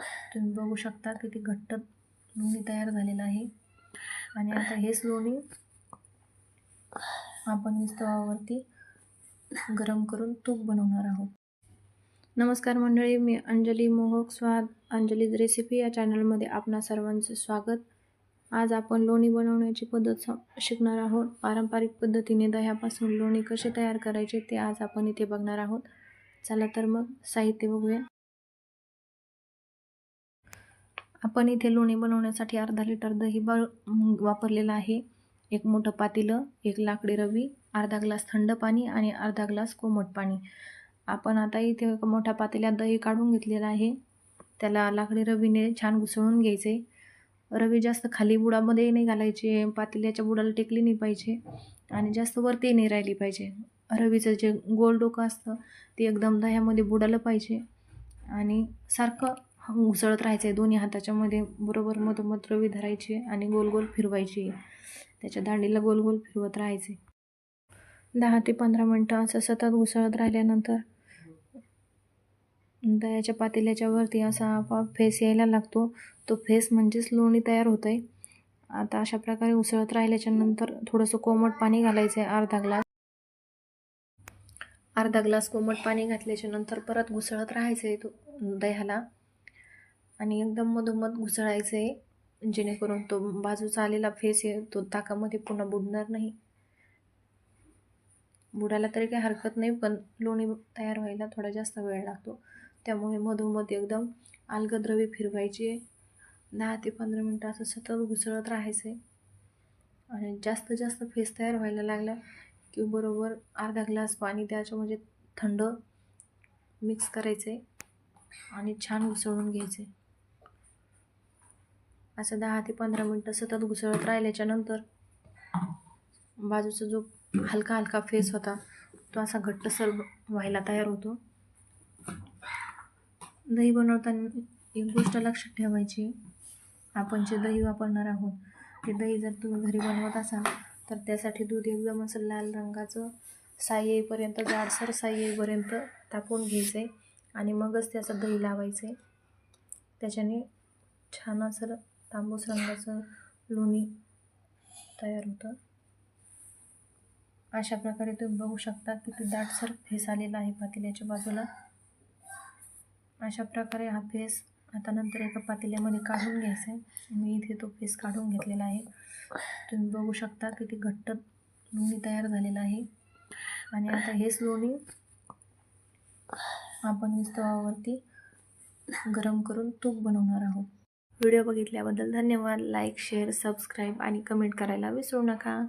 तुम्ही बघू शकता किती घट्ट लोणी तयार झालेलं आहे. आणि आता हेच लोणी आपण स्तवावरती गरम करून तूप बनवणार आहोत. नमस्कार मंडळी मी अंजली मोहक स्वाद अंजलीज रेसिपी या चॅनलमध्ये आपणा सर्वांचं स्वागत. आज आपण लोणी बनवण्याची पद्धत शिकणार आहोत. पारंपरिक पद्धतीने दह्यापासून लोणी कसे तयार करायचे ते आज आपण इथे बघणार आहोत. चला तर मग साहित्य बघूया. आपण इथे लोणी बनवण्यासाठी अर्धा लिटर दही ब वापरलेलं आहे. एक मोठं पातेलं एक लाकडी रवी अर्धा ग्लास थंड पाणी आणि अर्धा ग्लास कोमट पाणी. आपण आता इथे एका मोठ्या पातेल्यात दही काढून घेतलेलं आहे. त्याला लाकडी रवीने छान घुसळून घ्यायचे. रवी जास्त खाली बुडामध्ये नाही घालायचे पातेल्याच्या बुडाला टेकली नाही पाहिजे आणि जास्त वरती नाही राहिली पाहिजे. रवीचं जे गोल डोकं असतं ते एकदम दह्यामध्ये बुडालं पाहिजे आणि सारखं उसळत राहायचं आहे दोन्ही हाताच्यामध्ये बरोबर मधोमध रवी धरायची आणि गोल गोल फिरवायची. त्याच्या दांडीला गोल गोल फिरवत राहायचे. दहा ते पंधरा मिनटं असं सतत उसळत राहिल्यानंतर दह्याच्या पातेल्याच्या वरती असा आपोआप फेस यायला लागतो. तो फेस म्हणजेच लोणी तयार होतं आहे आता अशा प्रकारे उसळत राहिल्याच्या नंतर थोडंसं कोमट पाणी घालायचं आहे अर्धा ग्लास. अर्धा ग्लास कोमट पाणी घातल्याच्या नंतर परत घुसळत राहायचं आहे तो दह्याला. आणि एकदम मधोमध घुसळायचं आहे जेणेकरून तो बाजूचा आलेला फेस आहे तो ताकामध्ये पुन्हा बुडणार नाही. बुडायला तरी काही हरकत नाही पण लोणी तयार व्हायला थोडा जास्त वेळ लागतो. त्यामुळे मधोमध एकदम आलगद्रव्य फिरवायची. आहे दहा ते पंधरा मिनटं असं सतत घुसळत राहायचं. आहे आणि जास्त जास्त फेस तयार व्हायला लागला की बरोबर अर्धा ग्लास पाणी त्याच्या म्हणजे थंड मिक्स करायचं आहे आणि छान घुसळून घ्यायचे. असं दहा ते पंधरा मिनटं सतत घुसळत राहिल्याच्या नंतर बाजूचा जो हलका हलका फेस होता तो असा घट्टसर व्हायला तयार होतो. दही बनवताना एक गोष्ट लक्षात ठेवायची आपण जे दही वापरणार आहोत ते दही जर तुम्ही घरी बनवत असाल तर त्यासाठी दूध एकदम असं लाल रंगाचं साई येईपर्यंत जाडसर साई येईपर्यंत तापवून घ्यायचं आहे आणि मगच त्याचं दही लावायचं आहे त्याच्याने छान असं तांबूस रंगाचं लोणी तयार होतं. अशा प्रकारे तुम्ही बघू शकता किती दाटसर फेस आलेला आहे पातेल्याच्या बाजूला. अशा प्रकारे हा फेस आता नंतर एका पातेल्यामध्ये काढून घ्यायचा आहे. मी इथे तो फेस काढून घेतलेला आहे. तुम्ही बघू शकता किती घट्ट लोणी तयार झालेलं आहे. आणि आता हेच लोणी आपण विस्तवावरती गरम करून तूप बनवणार आहोत. व्हिडिओ बघितल्याबद्दल धन्यवाद. लाईक शेअर सबस्क्राईब आणि कमेंट करायला विसरू नका.